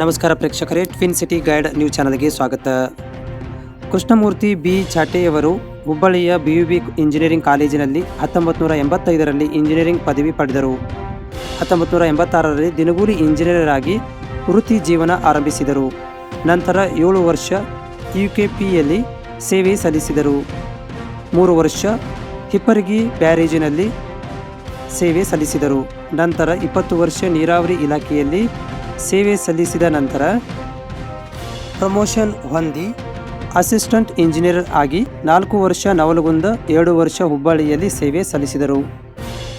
ನಮಸ್ಕಾರ ಪ್ರೇಕ್ಷಕರೇ twin city guide news ಚಾನಲ್ಗೆ ಸ್ವಾಗತ. ಕೃಷ್ಣಮೂರ್ತಿ ಬಿ. ಚಾಟೆಯವರು ಹುಬ್ಬಳ್ಳಿಯ ಬಿ ಯು ಬಿ ಇಂಜಿನಿಯರಿಂಗ್ ಕಾಲೇಜಿನಲ್ಲಿ ಹತ್ತೊಂಬತ್ತು ನೂರ ಎಂಬತ್ತೈದರಲ್ಲಿ ಇಂಜಿನಿಯರಿಂಗ್ ಪದವಿ ಪಡೆದರು. ಹತ್ತೊಂಬತ್ತು ನೂರ ಎಂಬತ್ತಾರರಲ್ಲಿ ದಿನಗೂಲಿ ಇಂಜಿನಿಯರ್ ಆಗಿ ವೃತ್ತಿ ಜೀವನ ಆರಂಭಿಸಿದರು. ನಂತರ ಏಳು ವರ್ಷ ಯು ಕೆ ಪಿಯಲ್ಲಿ ಸೇವೆ ಸಲ್ಲಿಸಿದರು. ಮೂರು ವರ್ಷ ಹಿಪ್ಪರಗಿ ಬ್ಯಾರೇಜಿನಲ್ಲಿ ಸೇವೆ ಸಲ್ಲಿಸಿದರು. ನಂತರ ಇಪ್ಪತ್ತು ವರ್ಷ ನೀರಾವರಿ ಇಲಾಖೆಯಲ್ಲಿ ಸೇವೆ ಸಲ್ಲಿಸಿದ ನಂತರ ಪ್ರಮೋಷನ್ ಹೊಂದಿ ಅಸಿಸ್ಟೆಂಟ್ ಇಂಜಿನಿಯರ್ ಆಗಿ ನಾಲ್ಕು ವರ್ಷ ನವಲಗುಂದ ಎರಡು ವರ್ಷ ಹುಬ್ಬಳ್ಳಿಯಲ್ಲಿ ಸೇವೆ ಸಲ್ಲಿಸಿದರು.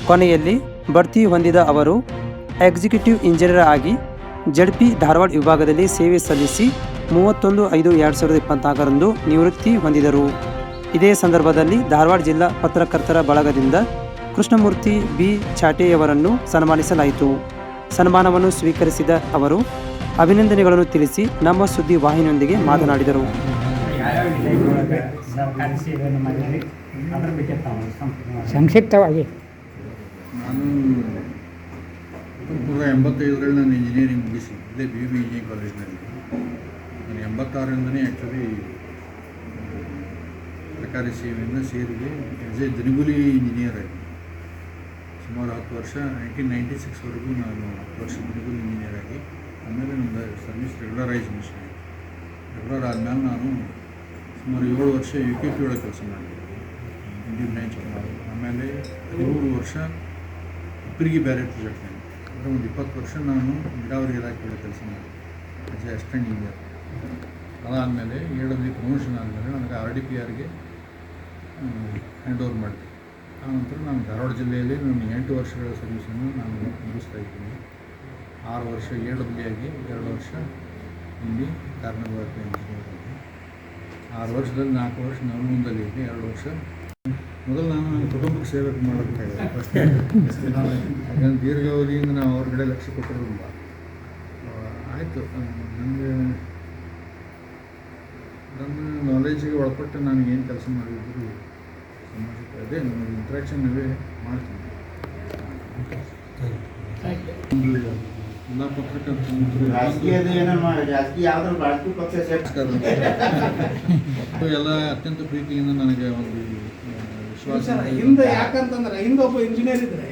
ಕೊನೆಯಲ್ಲಿ ಬಡ್ತಿ ಹೊಂದಿದ ಅವರು ಎಕ್ಸಿಕ್ಯೂಟಿವ್ ಇಂಜಿನಿಯರ್ ಆಗಿ ಜಡ್ಪಿ ಧಾರವಾಡ ವಿಭಾಗದಲ್ಲಿ ಸೇವೆ ಸಲ್ಲಿಸಿ ಮೂವತ್ತೊಂದು ಐದು ಎರಡು ಸಾವಿರದ ಇಪ್ಪತ್ನಾಲ್ಕರಂದು ನಿವೃತ್ತಿ ಹೊಂದಿದರು. ಇದೇ ಸಂದರ್ಭದಲ್ಲಿ ಧಾರವಾಡ ಜಿಲ್ಲಾ ಪತ್ರಕರ್ತರ ಬಳಗದಿಂದ ಕೃಷ್ಣಮೂರ್ತಿ ಬಿ ಚಾಟೆಯವರನ್ನು ಸನ್ಮಾನಿಸಲಾಯಿತು. ಸನ್ಮಾನವನ್ನು ಸ್ವೀಕರಿಸಿದ ಅವರು ಅಭಿನಂದನೆಗಳನ್ನು ತಿಳಿಸಿ ನಮ್ಮ ಸುದ್ದಿ ವಾಹಿನಿಯೊಂದಿಗೆ ಮಾತನಾಡಿದರು. ಸಂಕ್ಷಿಪ್ತವಾಗಿ. ನಾನು ನೂರ ಎಂಬತ್ತೈದರಲ್ಲಿ ನಾನು ಇಂಜಿನಿಯರಿಂಗ್ ಮುಗಿಸಿ ಇದೇ ಬಿ ಬಿ ಇಂಜಿನಿಯರಿಂಗ್ ಕಾಲೇಜ್ನಲ್ಲಿ ನಾನು ಎಂಬತ್ತಾರರಿಂದನೇ ಆ್ಯಕ್ಚುಲಿ ಸರ್ಕಾರಿ ಸೇವೆಯಿಂದ ಸೇರಿದೆ. ಆ್ಯಸ್ ಎ ದಿನಗೂಲಿ ಇಂಜಿನಿಯರ್ ಆಗಿ. ಸುಮಾರು ಹತ್ತು ವರ್ಷ ನೈನ್ಟೀನ್ ನೈಂಟಿ ಸಿಕ್ಸ್ವರೆಗೂ ನಾನು ಹತ್ತು ವರ್ಷ ದಿನಗೂಲಿ ಇಂಜಿನಿಯರ್ ಆಗಿ, ಆಮೇಲೆ ನನ್ನ ಸರ್ವಿಸ್ ರೆಗ್ಯುಲರೈಸ್ ಮಿಷನ್ ರೆಗ್ಯುಲರ್ ಆದಮೇಲೆ ನಾನು ಸುಮಾರು ಏಳು ವರ್ಷ ಯು ಕೆ ಪಿ ಒಳಗೆ ಕೆಲಸ ಮಾಡಿದೆ ಇಂಡಿಯನ್ ಬ್ರಾಂಚ್ ಆಮೇಲೆ ಹದಿಮೂರು ವರ್ಷ ಇಬ್ಬರಿಗೆ ಬೇರೆ ಪ್ರಾಜೆಕ್ಟ್ ಅಂದರೆ ಒಂದು ಇಪ್ಪತ್ತು ವರ್ಷ ನಾನು ನೀರಾವರಿ ಇಲಾಖೆ ಒಳಗೆ ಕೆಲಸ ಮಾಡಿದೆ ಆಸ್ ಎ ಅಸ್ಟೆಂಟ್ ಇಂಜಿನಿಯರ್ ಅದಾದಮೇಲೆ ಏಳನೇ ಪ್ರಮೋಷನ್ ಆದಮೇಲೆ ನನಗೆ ಆರ್ ಡಿ ಪಿ ಆರ್ಗೆ ಹ್ಯಾಂಡ್ ಓವರ್ ಮಾಡಿದೆ. ಆನಂತರ ನಾನು ಧಾರವಾಡ ಜಿಲ್ಲೆಯಲ್ಲಿ ನನ್ನ ಎಂಟು ವರ್ಷಗಳ ಸರ್ವಿಸನ್ನು ನಾನು ಮುಗಿಸ್ತಾ ಇದ್ದೀನಿ. ಆರು ವರ್ಷ ಎ ಡಬ್ಲ್ಯೂ ಆಗಿ ಎರಡು ವರ್ಷ ಇಲ್ಲಿ ಕಾರ್ನಗರ ಆರು ವರ್ಷದಲ್ಲಿ ನಾಲ್ಕು ವರ್ಷ ನವಲಗುಂದಲ್ಲಿ ಇದ್ದೆ, ಎರಡು ವರ್ಷ ಮೊದಲು ನಾನು ನನ್ನ ಕುಟುಂಬಕ್ಕೆ ಸೇವೆ ಮಾಡಬೇಕಾಗಿದೆ ಫಸ್ಟ್ ಯಾಕಂದರೆ ದೀರ್ಘಾವಧಿಯಿಂದ ನಾವು ಅವ್ರ ಕಡೆ ಲಕ್ಷ್ಯ ಕೊಟ್ಟಿರೋದಿಲ್ಲ. ಆಯಿತು. ನನಗೆ ನನ್ನ ನಾಲೆಜಿಗೆ ಒಳಪಟ್ಟು ನಾನು ಏನು ಕೆಲಸ ಮಾಡಿದ್ರು ಅದೇ ನಮ್ಮ ಇಂಟ್ರಾಕ್ಷನ್ ಇವೇ ಮಾಡ್ತೀನಿ. ಒಂದು ಎಲ್ಲ ಪತ್ರಕರ್ತ ಮಿತ್ರರು ರಾಜಕೀಯದ ಏನೋ ಮಾಡಿ? ರಾಜಕೀಯ ಯಾವ್ದಾದ್ರು ರಾಜಕೀಯ ಪಕ್ಷ ಸೇರ್ಸ್ತಾರೆ. ನಮಸ್ಕಾರ ಎಲ್ಲ ಅತ್ಯಂತ ಪ್ರೀತಿಯಿಂದ ನನಗೆ ಒಂದು ವಿಶ್ವಾಸ ಸರ್, ಹಿಂದೆ ಯಾಕಂತಂದ್ರೆ ಹಿಂದೆ ಒಬ್ಬ ಇಂಜಿನಿಯರ್ ಇದ್ರೆ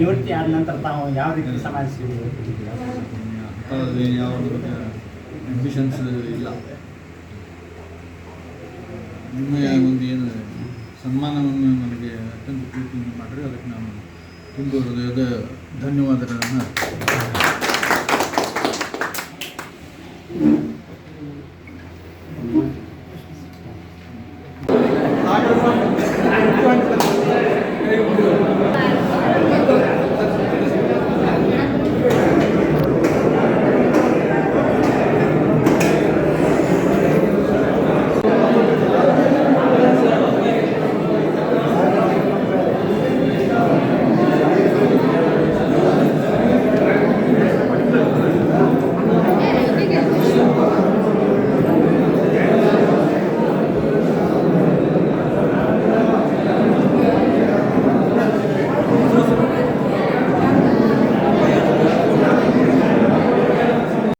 ನಿವೃತ್ತಿ ಆದ ನಂತರ ತಾವು ಯಾವ ರೀತಿ ಸಮಾಜ? ಯಾವ ಅಂಬಿಷನ್ಸ್ ಇಲ್ಲ. ನಿಮ್ಮೆಯ ಒಂದು ಏನು ಸನ್ಮಾನವನ್ನು ನನಗೆ ಅತ್ಯಂತ ಪ್ರೀತಿಯಿಂದ ಮಾಡಿರಿ. ಅದಕ್ಕೆ ನಾನು ತುಂಬ ಹೃದಯದ ಧನ್ಯವಾದಗಳನ್ನು